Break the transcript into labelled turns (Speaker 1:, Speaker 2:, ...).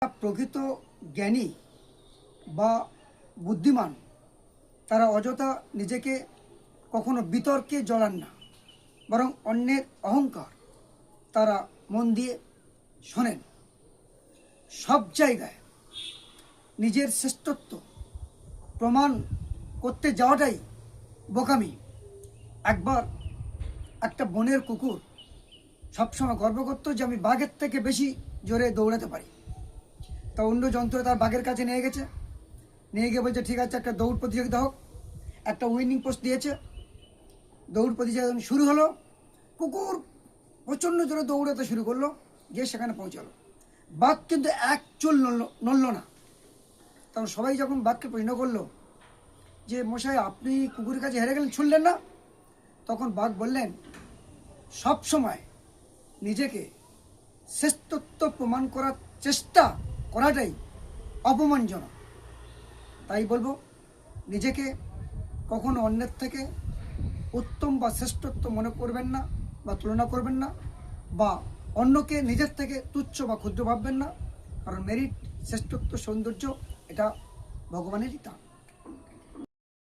Speaker 1: প্রকৃত জ্ঞানী বা বুদ্ধিমান, তারা অযথা নিজেকে কখনো বিতর্কে জড়ান না, বরং অন্যের অহংকার তারা মন দিয়ে শোনেন। সব জায়গায় নিজের শ্রেষ্ঠত্ব প্রমাণ করতে যাওয়াটাই বোকামি। একবার একটা বনের কুকুর সবসময় গর্ব করতো যে আমি বাঘের থেকে বেশি জোরে দৌড়াতে পারি। তা অন্য যন্ত্র তার বাঘের কাছে নিয়ে গেছে। নিয়ে গিয়ে বলছে, ঠিক আছে, একটা দৌড় প্রতিযোগিতা হোক। একটা উইনিং পোস্ট দিয়েছে। দৌড় প্রতিযোগিতা শুরু হলো। কুকুর প্রচণ্ড জোরে দৌড়াতে শুরু করল, গিয়ে সেখানে পৌঁছালো। বাঘ কিন্তু এক চুল নড়ল না। তখন সবাই যখন বাঘকে প্রশ্ন করল যে, মশাই, আপনি কুকুরের কাছে হেরে গেলেন ছুটলেন না? তখন বাঘ বললেন সব সময় নিজেকে শ্রেষ্ঠত্ব প্রমাণ করার চেষ্টা করাটাই অপমানজনক। তাই বলব, নিজেকে কখনো অন্যের থেকে উত্তম বা শ্রেষ্ঠত্ব মনে করবেন না বা তুলনা করবেন না বা অন্যকে নিজের থেকে তুচ্ছ বা ক্ষুদ্র ভাববেন না। কারণ মেরিট শ্রেষ্ঠত্ব, সৌন্দর্য, এটা ভগবানেরই দান।